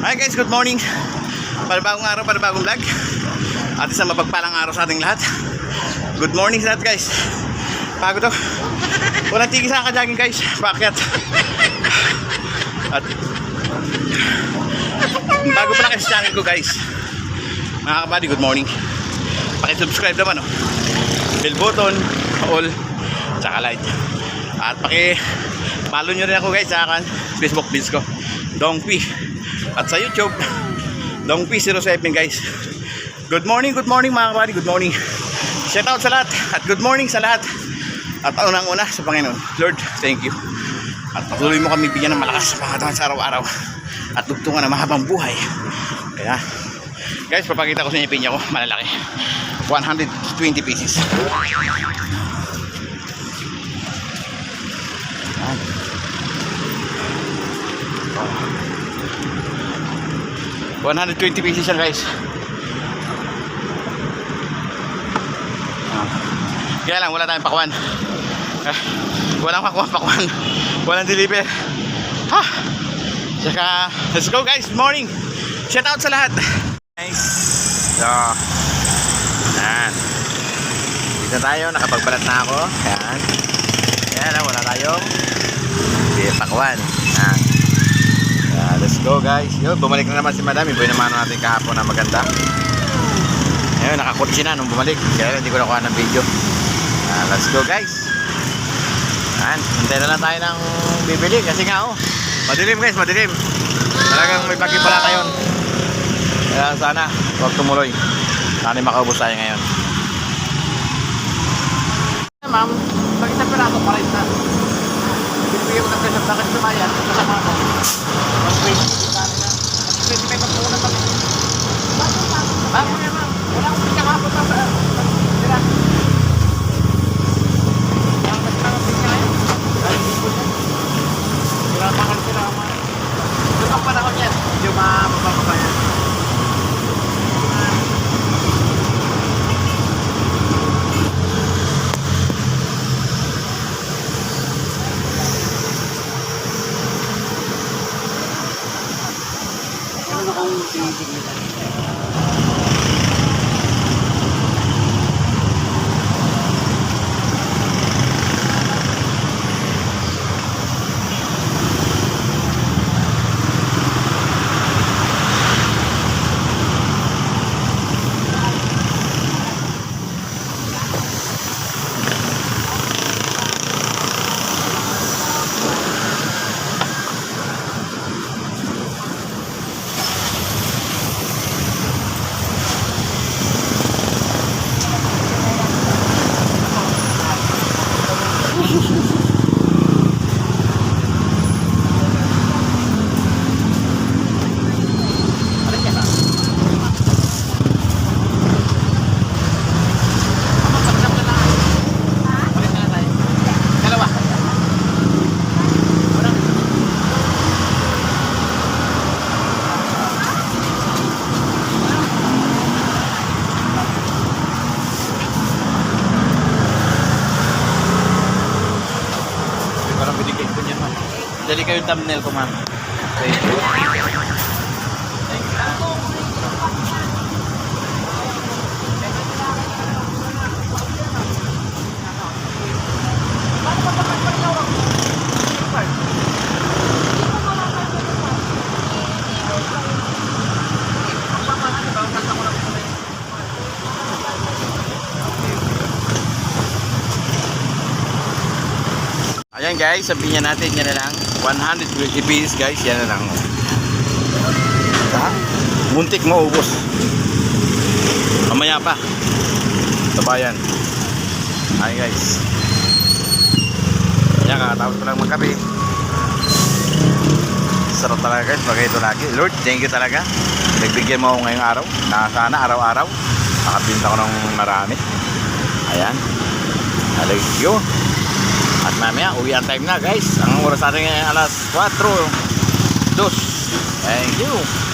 Hi guys, good morning. Panibagong araw, panibagong vlog. At isang mapagpalang araw sa ating lahat. Good morning sa lahat guys. Pagod to. Walang tigil sa kajaging guys. Bakit? At bago pa lang kasi channel ko guys. Mga kabady, good morning. Paki-subscribe naman oh. Bell button, all, tsaka like. At paki follow nyo rin ako guys sa Facebook page ko. Dongpi. At sa YouTube, Dongpi07 guys. Good morning, good morning mga kabady, good morning. Shout out sa lahat at good morning sa lahat. At unang-una sa Panginoon. Lord, thank you. At patuloy mo kami bigyan ng malakas sa pangatawan sa araw-araw. At tugtungan ng mahabang buhay. Kaya, guys, papakita ko sa inyo yung pinya ko. Malalaki. 120 pieces. 120 pieces yan guys. Ah. Kaya lang, wala tayong pakwan. Ah, walang pakwan, pakwan. Walang deliver. Ha! Saka, let's go guys. Morning. Shout out sa lahat. Guys. So, yan. Dito tayo, nakapagbalat na ako. Yan. Yan, ah, wala tayong hindi, pakwan. Yan. Let's go guys. Yun, bumalik na naman si Madam. Yung naman natin kahapon na maganda. Ayun, nakakotse na nung bumalik. Kaya hindi ko nakuha ng video. Ah, let's go guys. Yan, hintay na lang tayo ng bibili kasi nga oh. Madilim guys, madilim. Talagang may bagyo pala ngayon. Kaya sana, huwag tumuloy. Sana makaubos tayo ngayon. Ma'am, pag isang piraso pa rin na. Bibigyan ko ng present bakit sumayan kasama ko. 120 dami na. 25 ang punan kami. Bago yan ma'am. Wala akong pinakapot na sa... Tira. Ang mas mga pinya ngayon. Dahil hindi ko siya. Tira pa ka sila ma'am. Doon ang panahon yan. Medyo mababa pa yan. Ano kung tinitignan? Ano yan ah? Dalawa. Parang binigay ko niya ma'am. Dali kayo yung thumbnail ko ma'am. Thank you. Ayan guys, sabihin natin yan na lang. 120 pieces guys, yan na lang. Ha? Muntik mo ubos. Mamaya pa. Tabayan. Ayan guys. Yan, kakatapos ko lang magkape. Sarap talaga guys, bagay ito lagi. Lord, thank you talaga. Nagbigyan mo ako ngayong araw. Na sana araw-araw. Nakabinta ko ng marami. Ayan. Thank you. At mamaya, uwi ang time na guys. Ang oras natin ngayon alas 4. Dos. Thank you.